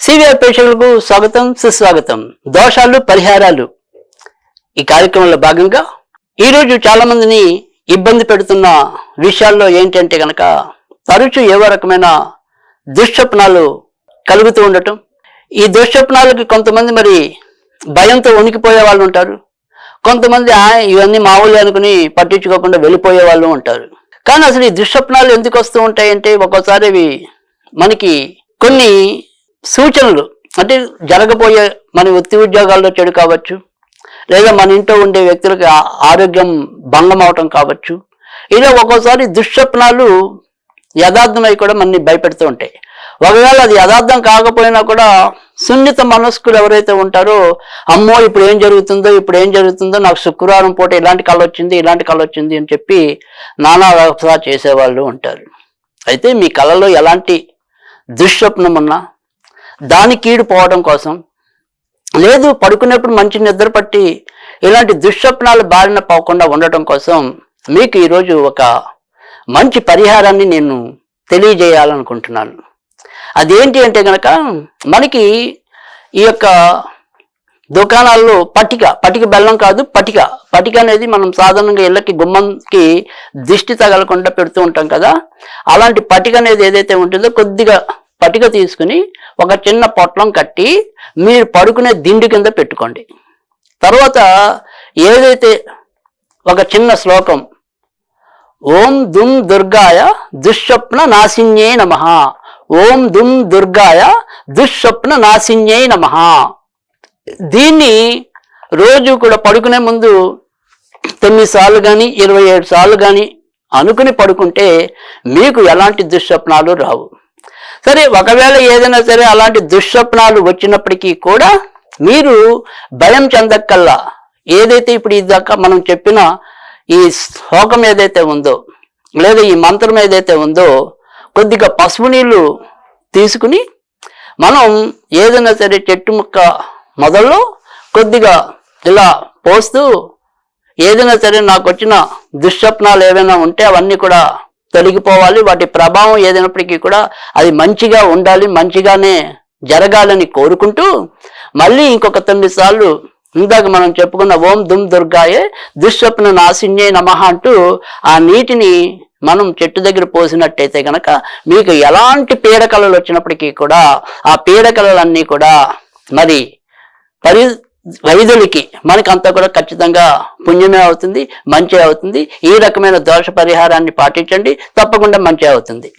CVR ప్రేక్షకులకు స్వాగతం సుస్వాగతం. దోషాలు పరిహారాలు. ఈ కార్యక్రమంలో భాగంగా ఈరోజు చాలా మందిని ఇబ్బంది పెడుతున్న విషయాల్లో ఏంటంటే కనుక తరచూ ఏవో రకమైన దుశ్చప్నాలు కలుగుతూ ఉండటం. ఈ దుశ్చప్నాలకి కొంతమంది మరి భయంతో వణికిపోయే వాళ్ళు ఉంటారు. కొంతమంది "ఆ, ఇవన్నీ మామూలు అనుకుని పట్టించుకోకుండా వెళ్ళిపోయే వాళ్ళు ఉంటారు. కానీ అసలు ఈ దుశ్స్వప్నాలు ఎందుకు వస్తూ ఉంటాయంటే ఒక్కోసారి అవి మనకి కొన్ని సూచనలు అంటే జరగబోయే మన వృత్తి ఉద్యోగాల్లో చెడు కావచ్చు లేదా మన ఇంట్లో ఉండే వ్యక్తులకు ఆరోగ్యం భంగం అవటం కావచ్చు ఇలా ఒక్కోసారి దుశ్స్వప్నాలు యథార్థమై కూడా మనని భయపెడుతూ ఉంటాయి. ఒకవేళ అది యథార్థం కాకపోయినా కూడా సున్నిత మనస్కులు ఎవరైతే ఉంటారో అమ్మో ఇప్పుడు ఏం జరుగుతుందో ఇప్పుడు ఏం జరుగుతుందో నాకు శుక్రవారం పూట ఇలాంటి కళ వచ్చింది ఇలాంటి కళ వచ్చింది అని చెప్పి నానా వ్యవస్థ చేసేవాళ్ళు ఉంటారు. అయితే మీ కళలో ఎలాంటి దుశ్స్వప్నం ఉన్నా దాని కీడు పోవడం కోసం. లేదు పడుకునేప్పుడు మంచి నిద్ర పట్టి ఇలాంటి దుశ్స్వప్నాలు బారిన పోకుండా ఉండటం కోసం మీకు ఈరోజు ఒక మంచి పరిహారాన్ని నేను తెలియజేయాలనుకుంటున్నాను. అదేంటి అంటే గనక మనకి ఈ యొక్క దుకాణాల్లో పటిక పటిక బెల్లం కాదు పటిక. పటిక అనేది మనం సాధారణంగా ఇళ్ళకి గుమ్మంకి దిష్టి తగలకుండా పెడుతూ ఉంటాం కదా. అలాంటి పటిక అనేది ఏదైతే ఉంటుందో కొద్దిగా పటిక తీసుకుని ఒక చిన్న పొట్లం కట్టి మీరు పడుకునే దిండు కింద పెట్టుకోండి. తర్వాత ఏదైతే ఒక చిన్న శ్లోకం ఓం దుమ్ దుర్గాయ దుశ్స్వప్న నాశిన్యే నమ. ఓం దుమ్ దుర్గాయ దుశ్స్వప్న నాశిన్యే నమ. దీన్ని రోజు కూడా పడుకునే ముందు తొమ్మిది సార్లు కానీ ఇరవై ఏడు సార్లు కానీ అనుకుని పడుకుంటే మీకు ఎలాంటి దుశ్స్వప్నాలు రావు. సరే ఒకవేళ ఏదైనా సరే అలాంటి దుస్వప్నాలు వచ్చినప్పటికీ కూడా మీరు భయం చెందక్కల్లా. ఏదైతే ఇప్పుడు ఇదాకా మనం చెప్పిన ఈ శ్లోకం ఏదైతే ఉందో లేదా ఈ మంత్రం ఏదైతే ఉందో కొద్దిగా పసుపు నీళ్ళు తీసుకుని మనం ఏదైనా సరే చెట్టు ముక్క మొదల్లో కొద్దిగా ఇలా పోస్తూ ఏదైనా సరే నాకు వచ్చిన దుశ్స్వప్నాలు ఏవైనా ఉంటే అవన్నీ కూడా తొలగిపోవాలి. వాటి ప్రభావం ఏదైనప్పటికీ కూడా అది మంచిగా ఉండాలి మంచిగానే జరగాలని కోరుకుంటూ మళ్ళీ ఇంకొక తొమ్మిది సార్లు ఇందాక మనం చెప్పుకున్న ఓం దుమ్ దుర్గాయే దుస్వప్న నాశిన్యే నమ అంటూ ఆ నీటిని మనం చెట్టు దగ్గర పోసినట్టయితే గనక మీకు ఎలాంటి పీడకలలు వచ్చినప్పటికీ కూడా ఆ పీడకలలన్నీ కూడా మరి పరి వైద్యులకి మనకి కూడా ఖచ్చితంగా పుణ్యమే అవుతుంది మంచి అవుతుంది. ఈ రకమైన దోష పరిహారాన్ని పాటించండి తప్పకుండా మంచి అవుతుంది.